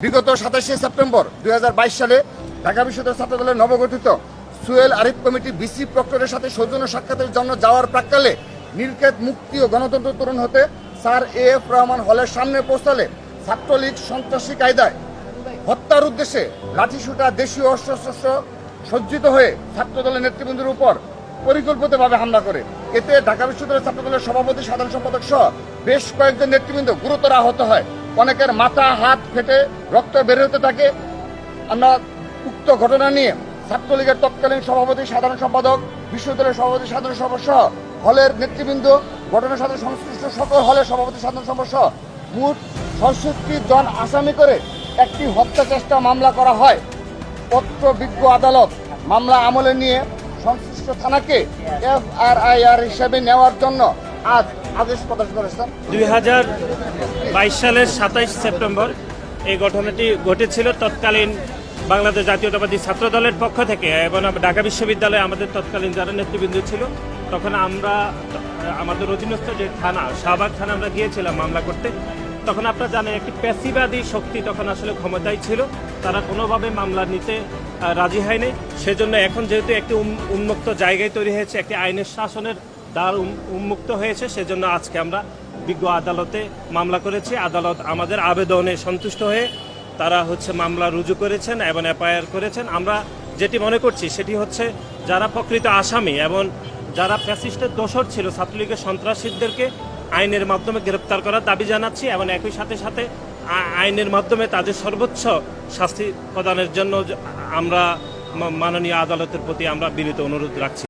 বিগত সাতাশে সেপ্টেম্বর দুই হাজার বাইশ সালে ঢাকা বিশ্ববিদ্যালয় ছাত্রদলের নবগঠিত সুয়েল আরিফ কমিটি বিসি প্রক্টরের সাথে সৌজন্য সাক্ষাতের জন্য যাওয়ার প্রাককালে নীলক্ষেত মুক্তি ও গণতন্ত্র তরুণ হতে স্যার এ এফ রহমান হলের সামনে পৌঁছালে ছাত্রলীগ সন্ত্রাসী কায়দায় হত্যার উদ্দেশ্যে লাঠিসুটা দেশীয় অস্ত্রশস্ত্র সজ্জিত হয়ে ছাত্রদলের নেতৃবৃন্দের উপর পরিকল্পিতভাবে হামলা করে। এতে ঢাকা বিশ্ববিদ্যালয়ের ছাত্রদলের সভাপতি, সাধারণ সম্পাদক সহ বেশ কয়েকজন নেতৃবৃন্দ গুরুতর আহত হয়। অনেকের মাথা, হাত ফেটে রক্ত বের হতে থাকে। আমরা উক্ত ঘটনা নিয়ে ছাত্রলীগের তৎকালীন সভাপতি, সাধারণ সম্পাদক, বিশ্ববিদ্যালয়ের সভাপতি, সাধারণ সহ হলের নেতৃবৃন্দ ঘটনার সাথে সংশ্লিষ্ট সকল হলের সভাপতি, সাধারণ সম্পাদক সহ মোট জন আসামি করে একটি হত্যা চেষ্টা মামলা করা হয়। পত্র বিজ্ঞ আদালত মামলা আমলে নিয়ে সংশ্লিষ্ট থানাকে এফআরআইআর হিসেবে নেওয়ার জন্য আজ আদেশ প্রকাশ করেছেন? দুই হাজার বাইশ সালের সাতাইশ সেপ্টেম্বর এই ঘটনাটি ঘটেছিল তৎকালীন বাংলাদেশ জাতীয়তাবাদী ছাত্র দলের পক্ষ থেকে। এবং ঢাকা বিশ্ববিদ্যালয়ে আমাদের তৎকালীন যারা নেতৃবৃন্দ ছিল, তখন আমরা, আমাদের অধীনস্থ যে থানা, শাহবাগ থানা আমরা গিয়েছিলাম মামলা করতে, তখন আপনারা জানেন একটি প্যাসিবাদী শক্তি তখন আসলে ক্ষমতায় ছিল। তারা কোনোভাবে মামলা নিতে রাজি হয়নি। সেজন্য এখন যেহেতু একটি উন্মুক্ত জায়গায় তৈরি হয়েছে, একটি আইনের শাসনের দ্বার উন্মুক্ত হয়েছে, সেজন্য আজকে আমরা বিজ্ঞ আদালতে মামলা করেছি। আদালত আমাদের আবেদনে সন্তুষ্ট হয়ে তারা হচ্ছে মামলা রুজু করেছেন এবং এফআইআর করেছেন। আমরা যেটি মনে করছি, সেটি হচ্ছে যারা প্রকৃত আসামি এবং যারা ফ্যাসিস্টের দোষর ছিল, ছাত্রলীগের সন্ত্রাসীদেরকে আইনের মাধ্যমে গ্রেপ্তার করার দাবি জানাচ্ছি এবং একই সাথে সাথে আইনের মাধ্যমে তাদের সর্বোচ্চ শাস্তি প্রদানের জন্য আমরা মাননীয় আদালতের প্রতি আমরা বিনীত অনুরোধ রাখছি।